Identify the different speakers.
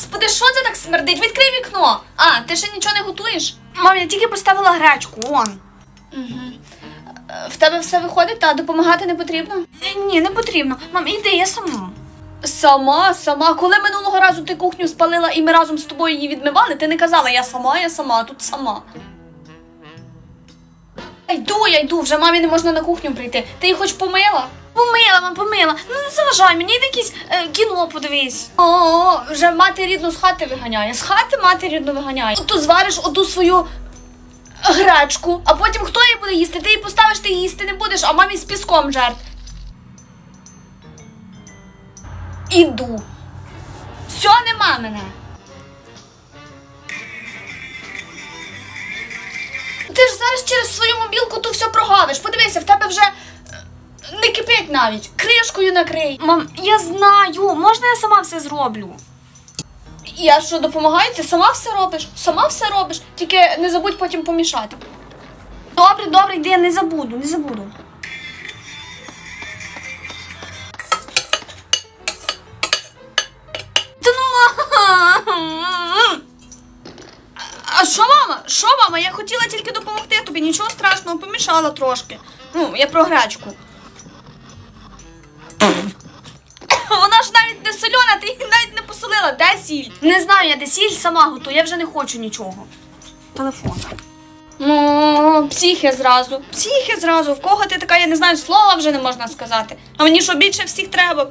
Speaker 1: Господи, що це так смердить? Відкрий вікно. А, ти ще нічого не готуєш?
Speaker 2: Мам, я тільки поставила гречку, он.
Speaker 1: Угу. В тебе все виходить, та допомагати не потрібно?
Speaker 2: Е, Ні, не потрібно. Мам, іди, я сама.
Speaker 1: Сама, сама. Коли минулого разу ти кухню спалила і ми разом з тобою її відмивали, ти не казала я сама, я сама, а тут сама. Я йду, я йду, вже мамі не можна на кухню прийти. Ти її хоч помила?
Speaker 2: Помила, мам, помила. Ну не заважай мені, йди якесь е, кіно подивись.
Speaker 1: О, вже мати рідну з хати виганяє. З хати мати рідну виганяє. От звариш оту свою гречку, а потім хто її буде їсти? Ти її поставиш, ти їсти не будеш, а мамі з піском жерт. Іду. Все, нема мене. Ти ж зараз через свою мобілку все прогавиш. Подивися, в тебе вже е, не кипить навіть. Кришкою накрий.
Speaker 2: Мам, я знаю, можна я сама все зроблю?
Speaker 1: Я що допомагаю? Ти сама все робиш? Сама все робиш. Тільки не забудь потім помішати.
Speaker 2: Добре, добре, йди, я не забуду, не забуду.
Speaker 1: Ну А що, мама? Що, мама? Я хотіла тільки допомогти тобі. Нічого страшного, помішала трошки. Ну, я про гречку. Вона ж навіть не сольона, ти її навіть не посолила. Де сіль?
Speaker 2: Не знаю, я де сіль сама готую, я вже не хочу нічого. Телефон.
Speaker 1: Ну, психи зразу. Психи зразу. В кого ти така, я не знаю, слова вже не можна сказати. А мені що більше всіх треба?